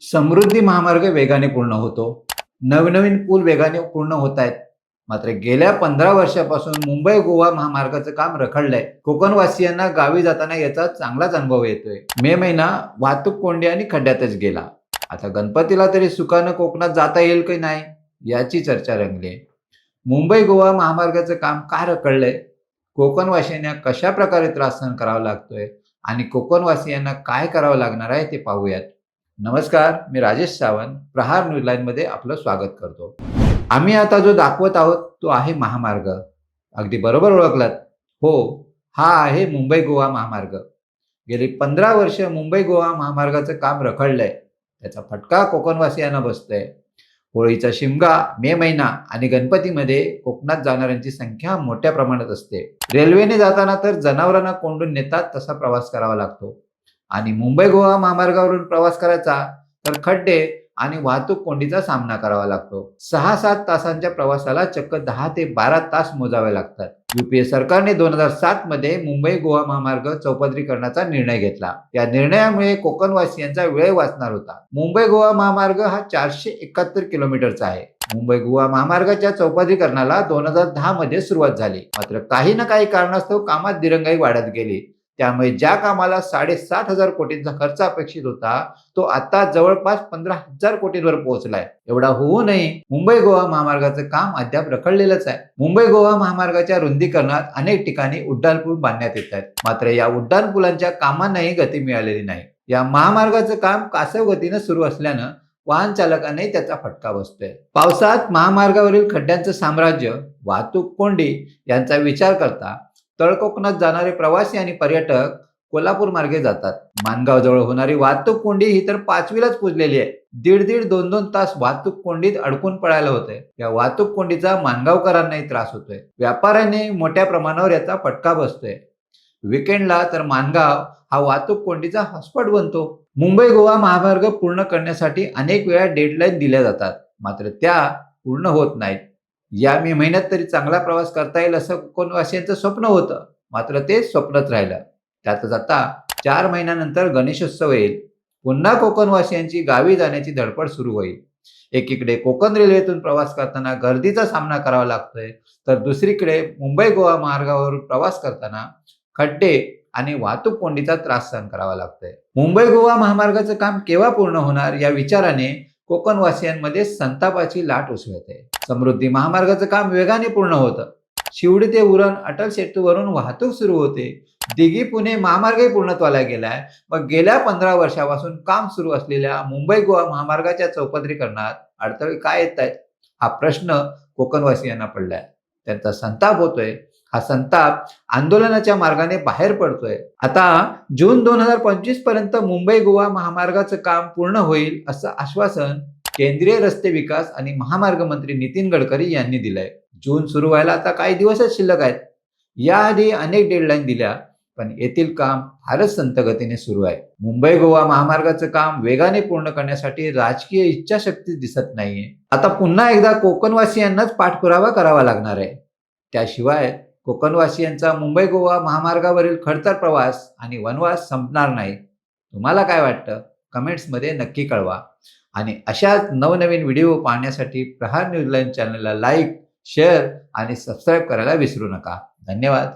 समृद्धी महामार्ग वेगाने पूर्ण होतो. नवनवीन पूल वेगाने पूर्ण होत आहेत मात्र गेल्या पंधरा वर्षापासून मुंबई गोवा महामार्गाचं काम रखडलंय. कोकणवासियांना गावी जाताना याचा चांगलाच अनुभव येतोय. मे महिना वाहतूक कोंडी आणि खड्ड्यातच गेला. आता गणपतीला तरी सुखानं कोकणात जाता येईल की नाही याची चर्चा रंगली आहे. मुंबई गोवा महामार्गाचं काम का रखडलंय? कोकणवासियांना कशा प्रकारे त्रास सहन करावा लागतोय? आणि कोकणवासियांना काय करावं लागणार आहे ते पाहूयात. नमस्कार मी राजेश सावंत प्रहार न्यूज लाईन मध्ये आपलं स्वागत करतो. आम्ही आता जो दाखवत आहोत तो आहे महामार्ग. अगदी बरोबर ओळखलात. हो हा आहे मुंबई गोवा महामार्ग. गेली पंधरा वर्ष मुंबई गोवा महामार्गाचं काम रखडलंय. त्याचा फटका कोकणवासियांना बसतोय. होळीचा शिमगा मे महिना आणि गणपतीमध्ये कोकणात जाणाऱ्यांची संख्या मोठ्या प्रमाणात असते. रेल्वेने जाताना तर जनावरांना कोंडून नेतात तसा प्रवास करावा लागतो. आणि मुंबई गोवा महामार्गावरून प्रवास करायचा तर खड्डे आणि वाहतूक कोंडीचा सामना करावा लागतो. सहा सात तासांच्या प्रवासाला चक्क दहा ते बारा तास मोजावे लागतात. युपीए सरकारने दोन हजार सात मध्ये मुंबई गोवा महामार्ग चौपदरीकरणाचा निर्णय घेतला. या निर्णयामुळे कोकणवासियांचा वेळ वाचणार होता. मुंबई गोवा महामार्ग हा चारशे एकाहत्तर किलोमीटरचा आहे. मुंबई गोवा महामार्गाच्या चौपदरीकरणाला दोन हजार दहा मध्ये सुरुवात झाली. मात्र काही ना काही कारणास्तव कामात दिरंगाई वाढत गेली. त्यामुळे ज्या कामाला साडेसात हजार कोटींचा खर्च अपेक्षित होता तो आता जवळपास पंधरा हजार कोटींवर पोहोचलाय. एवढा होऊनही मुंबई गोवा महामार्गाचं काम अद्याप रखडलेलंच आहे. मुंबई गोवा महामार्गाच्या रुंदीकरणात अनेक ठिकाणी उड्डाणपूल बांधण्यात येत आहेत. मात्र या उड्डाणपुलांच्या कामांनाही गती मिळालेली नाही. या महामार्गाचं काम कासव गतीनं सुरू असल्यानं वाहन चालकांनाही त्याचा फटका बसतोय. पावसात महामार्गावरील खड्ड्यांचं साम्राज्य वाहतूक कोंडी यांचा विचार करता तळकोकणात जाणारे प्रवासी आणि पर्यटक कोल्हापूर मार्गे जातात. मानगाव जवळ होणारी वाहतूक कोंडी ही तर पाचवीलाच पुजलेली आहे. दीड दीड दोन दोन तास वाहतूक कोंडीत अडकून पडायला होतंय. या वाहतूक कोंडीचा मानगावकरांनाही त्रास होतोय. व्यापाऱ्यांनी मोठ्या प्रमाणावर याचा फटका बसतोय. विकेंडला तर मानगाव हा वाहतूक कोंडीचा हॉटस्पॉट बनतो. मुंबई गोवा महामार्ग पूर्ण करण्यासाठी अनेक वेळा डेडलाईन दिल्या जातात. मात्र त्या पूर्ण होत नाहीत. या मे महिन्यात तरी चांगला प्रवास करता येईल असं कोकणवासियांचं स्वप्न होतं. मात्र ते स्वप्नच राहिलं. त्यातच आता चार महिन्यानंतर गणेशोत्सव येईल. पुन्हा कोकणवासियांची गावी जाण्याची धडपड सुरू होईल. एकीकडे कोकण रेल्वेतून प्रवास करताना गर्दीचा सामना करावा लागतोय तर दुसरीकडे मुंबई गोवा मार्गावरून प्रवास करताना खड्डे आणि वाहतूक कोंडीचा त्रास सहन करावा लागतोय. मुंबई गोवा महामार्गाचं काम केव्हा पूर्ण होणार या विचाराने कोकणवासियांमध्ये संतापाची लाट उसळते. समृद्धी महामार्गाचं काम वेगाने पूर्ण होतं. शिवडी ते उरण अटल सेतूवरून वाहतूक सुरू होते. दिघी पुणे महामार्गही पूर्णत्वाला गेलाय. मग गेल्या पंधरा वर्षापासून काम सुरू असलेल्या मुंबई गोवा महामार्गाच्या चौपदरीकरणात अडथळे काय येत आहेत हा प्रश्न कोकणवासियांना पडलाय. त्यांचा संताप होतोय. हा संताप आंदोलनाच्या मार्गाने बाहेर पडतोय. आता जून दोन हजार पंचवीसपर्यंत मुंबई गोवा महामार्गाचं काम पूर्ण होईल असं आश्वासन केंद्रीय रस्ते विकास आणि महामार्ग मंत्री नितीन गडकरी यांनी दिलंय. जून सुरू व्हायला आता काही दिवसच शिल्लक आहेत. याआधी अनेक डेडलाईन दिल्या पण येथील काम फारच संतगतीने सुरू आहे. मुंबई गोवा महामार्गाचं काम वेगाने पूर्ण करण्यासाठी राजकीय इच्छाशक्ती दिसत नाहीये. आता पुन्हा एकदा कोकणवासियांनाच पाठपुरावा करावा लागणार आहे. त्याशिवाय कोकणवासियांचा मुंबई गोवा महामार्गावरील खडतर प्रवास आणि वनवास संपणार नाही. तुम्हाला काय वाटतं? कमेंट्समध्ये नक्की कळवा. आणि अशाच नवनवीन व्हिडिओ पाहण्यासाठी प्रहार न्यूजलाईन चॅनलला लाईक शेअर आणि सबस्क्राईब करायला विसरू नका. धन्यवाद.